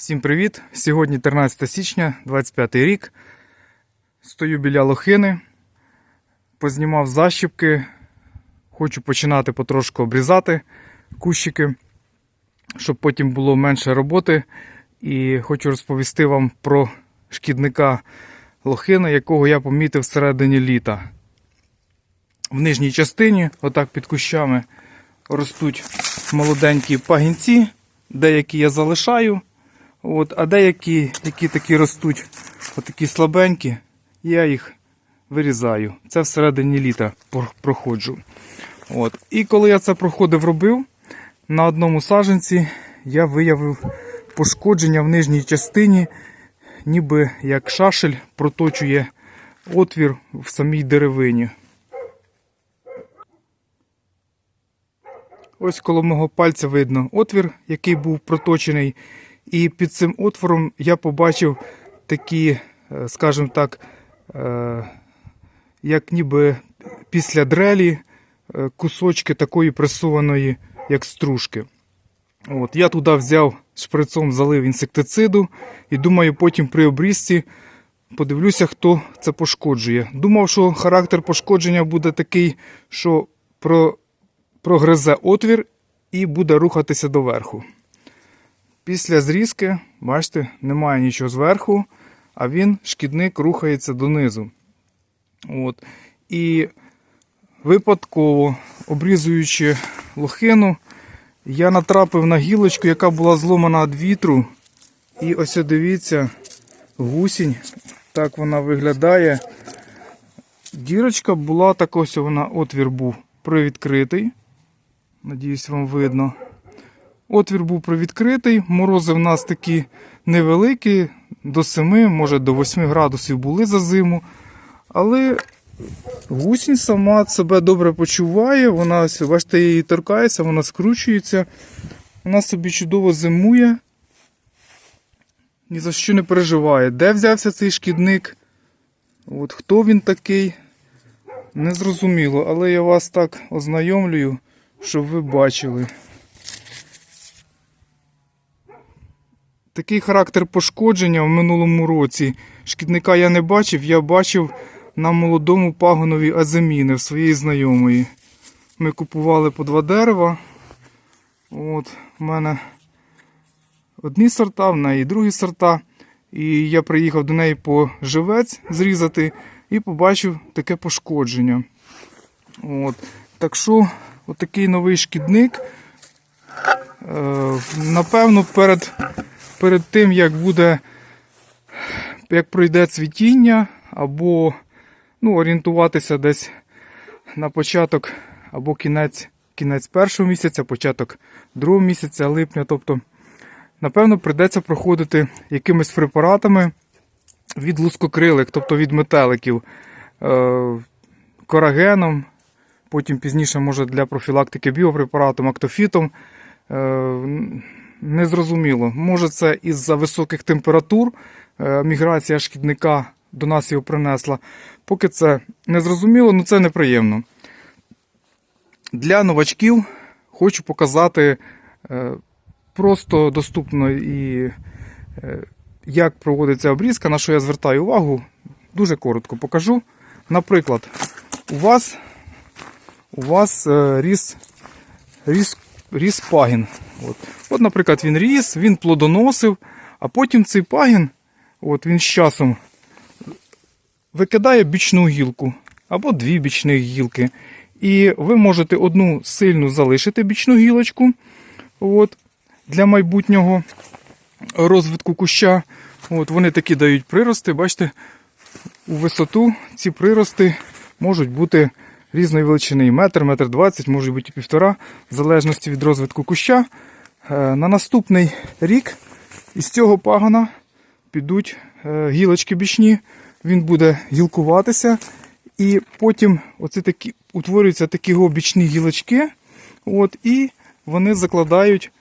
Всім привіт! Сьогодні 13 січня, 25 рік. Стою біля лохини, познімав защіпки. Хочу починати потрошку обрізати кущики, щоб потім було менше роботи. І хочу розповісти вам про шкідника лохини, якого я помітив всередині літа. В нижній частині, отак під кущами, ростуть молоденькі пагінці. Деякі я залишаю. От, а деякі, які такі ростуть, отакі слабенькі, я їх вирізаю. Це всередині літа проходжу. От. І коли я це проходив робив, на одному саженці я виявив пошкодження в нижній частині, ніби як шашель проточує отвір в самій деревині. Ось коло мого пальця видно отвір, який був проточений. І під цим отвором я побачив такі, е, скажімо так, е, як ніби після дрелі е, кусочки такої пресованої, як стружки. От, я туди взяв шприцом, залив інсектициду і думаю, потім при обрізці подивлюся, хто це пошкоджує. Думав, що характер пошкодження буде такий, що про, прогризе отвір і буде рухатися доверху. Після зрізки, бачите, немає нічого зверху, а він, шкідник, рухається донизу. От. І випадково, обрізуючи лохину, я натрапив на гілочку, яка була зломана від вітру. І ось дивіться, гусінь, так вона виглядає. Дірочка була так ось вона, отвір був привідкритий. Надіюсь, вам видно. Отвір був привідкритий, морози в нас такі невеликі, до 7, може до 8 градусів були за зиму. Але гусінь сама себе добре почуває, вона, бачите, її торкається, вона скручується, вона собі чудово зимує. Ні за що не переживає. Де взявся цей шкідник? От хто він такий? Незрозуміло, але я вас так ознайомлюю, щоб ви бачили. Такий характер пошкодження в минулому році шкідника я не бачив, я бачив на молодому пагонові аземіни в своєї знайомої. Ми купували по два дерева. От, в мене одні сорта, в неї другі сорта. І я приїхав до неї по живець зрізати і побачив таке пошкодження. От. Так що, отакий новий шкідник. Е, напевно, перед перед тим, як буде, як пройде цвітіння, або ну, орієнтуватися десь на початок або кінець, кінець першого місяця, початок другого місяця, липня. Тобто, напевно, прийдеться проходити якимись препаратами від лускокрилих, тобто від метеликів, е, корагеном, потім пізніше, може, для профілактики біопрепаратом, актофітом. Незрозуміло. Може, це із-за високих температур е, міграція шкідника до нас його принесла. Поки це не зрозуміло, ну це неприємно. Для новачків хочу показати е, просто доступно і е, як проводиться обрізка, на що я звертаю увагу. Дуже коротко покажу. Наприклад, у вас, у вас ріс, ріс, ріс пагін. От. От, наприклад, він ріс, він плодоносив, а потім цей пагін, от він з часом викидає бічну гілку або дві бічних гілки. І ви можете одну сильну залишити бічну гілочку от, для майбутнього розвитку куща. От, вони такі дають прирости, бачите, у висоту ці прирости можуть бути різної величини. Метр, метр двадцять, може бути і півтора, в залежності від розвитку куща. Е, На наступний рік із цього пагона підуть е, гілочки бічні, він буде гілкуватися, і потім оці такі, утворюються такі бічні гілочки, от, і вони закладають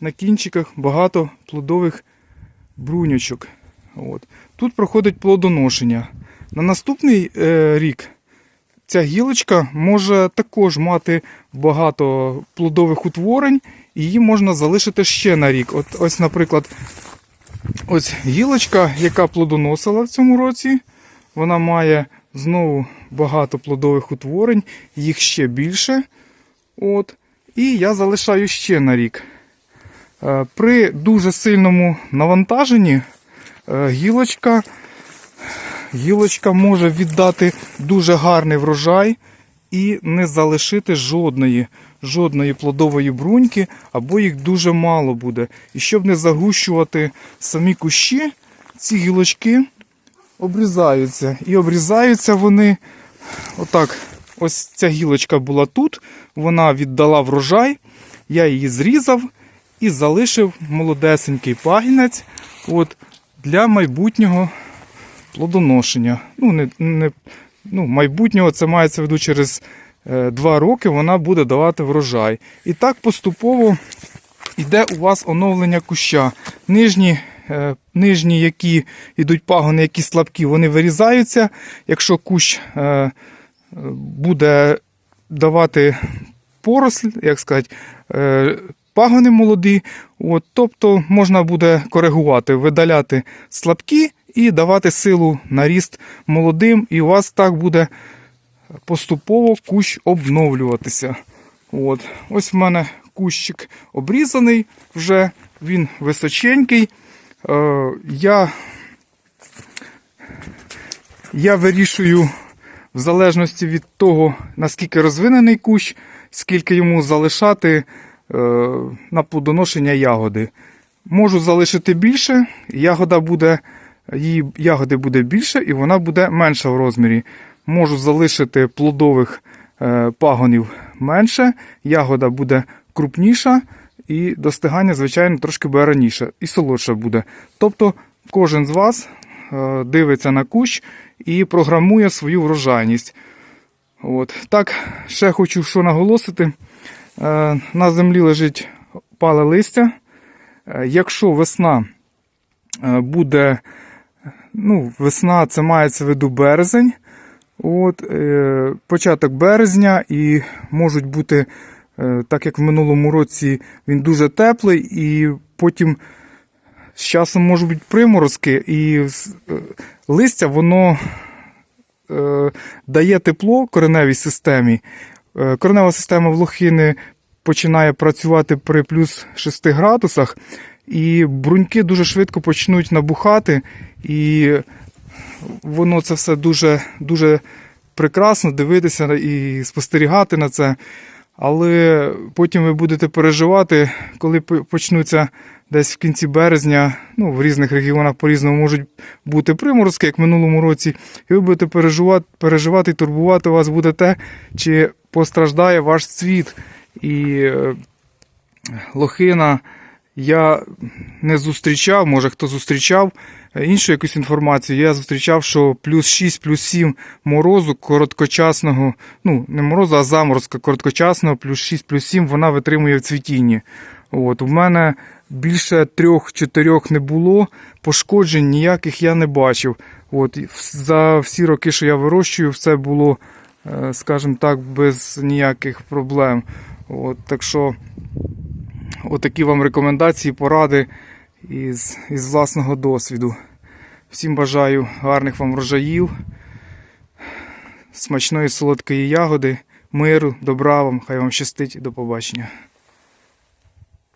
на кінчиках багато плодових бруньочок. От. Тут проходить плодоношення. На наступний е, рік ця гілочка може також мати багато плодових утворень, і її можна залишити ще на рік. От, ось, наприклад, Ось гілочка, яка плодоносила в цьому році. Вона має знову багато плодових утворень, їх ще більше. От. І я залишаю ще на рік. Е, При дуже сильному навантаженні е, гілочка, гілочка може віддати дуже гарний врожай і не залишити жодної, жодної плодової бруньки, або їх дуже мало буде. І щоб не загущувати самі кущі, ці гілочки обрізаються. І обрізаються вони отак. Ось ця гілочка була тут, вона віддала врожай, я її зрізав і залишив молодесенький пагінець от, для майбутнього плодоношення. Ну, не, не, ну, майбутнього це мається в виду через е, два роки вона буде давати врожай. І так поступово йде у вас оновлення куща. Нижні, е, нижні які йдуть пагони, які слабкі, вони вирізаються. Якщо кущ е, буде давати поросль, як сказати, е, пагони молоді, от, тобто можна буде коригувати, видаляти слабкі і давати силу на ріст молодим, і у вас так буде поступово кущ обновлюватися. От. Ось в мене кущик обрізаний вже, він височенький. Е, я, я вирішую в залежності від того, наскільки розвинений кущ, скільки йому залишати е, на плодоношення ягоди. Можу залишити більше, ягода буде, її ягоди буде більше і вона буде менша в розмірі. Можу залишити плодових е, пагонів менше, ягода буде крупніша, і достигання, звичайно, трошки буде раніше, і солодше буде. Тобто кожен з вас е, дивиться на кущ і програмує свою врожайність. От. Так, ще хочу що наголосити. Е, На землі лежить пале листя. Якщо весна буде, ну, весна це мається в виду березень, от, е, початок березня, і можуть бути, е, так як в минулому році він дуже теплий, і потім з часом можуть бути приморозки, і е, листя воно е, дає тепло кореневій системі. Е, Коренева система в лохини починає працювати при плюс 6 градусах, і бруньки дуже швидко почнуть набухати, і воно це все дуже, дуже прекрасно дивитися і спостерігати на це. Але потім ви будете переживати, коли почнуться десь в кінці березня, ну, в різних регіонах по-різному можуть бути приморозки, як в минулому році, і ви будете переживати, переживати і турбувати вас буде те, чи постраждає ваш цвіт. І е, лохина я не зустрічав, може хто зустрічав е, іншу якусь інформацію. Я зустрічав, що плюс 6, плюс 7 морозу короткочасного, ну не морозу, а заморозка короткочасного, плюс 6, плюс 7 вона витримує в цвітінні. От, у мене більше трьох-чотирьох не було, пошкоджень ніяких я не бачив. От, за всі роки, що я вирощую, все було, е, скажімо так, без ніяких проблем. От, так що Отакі вам рекомендації, поради із, із власного досвіду. Всім бажаю гарних вам врожаїв, смачної солодкої ягоди, миру, добра вам, хай вам щастить, до побачення.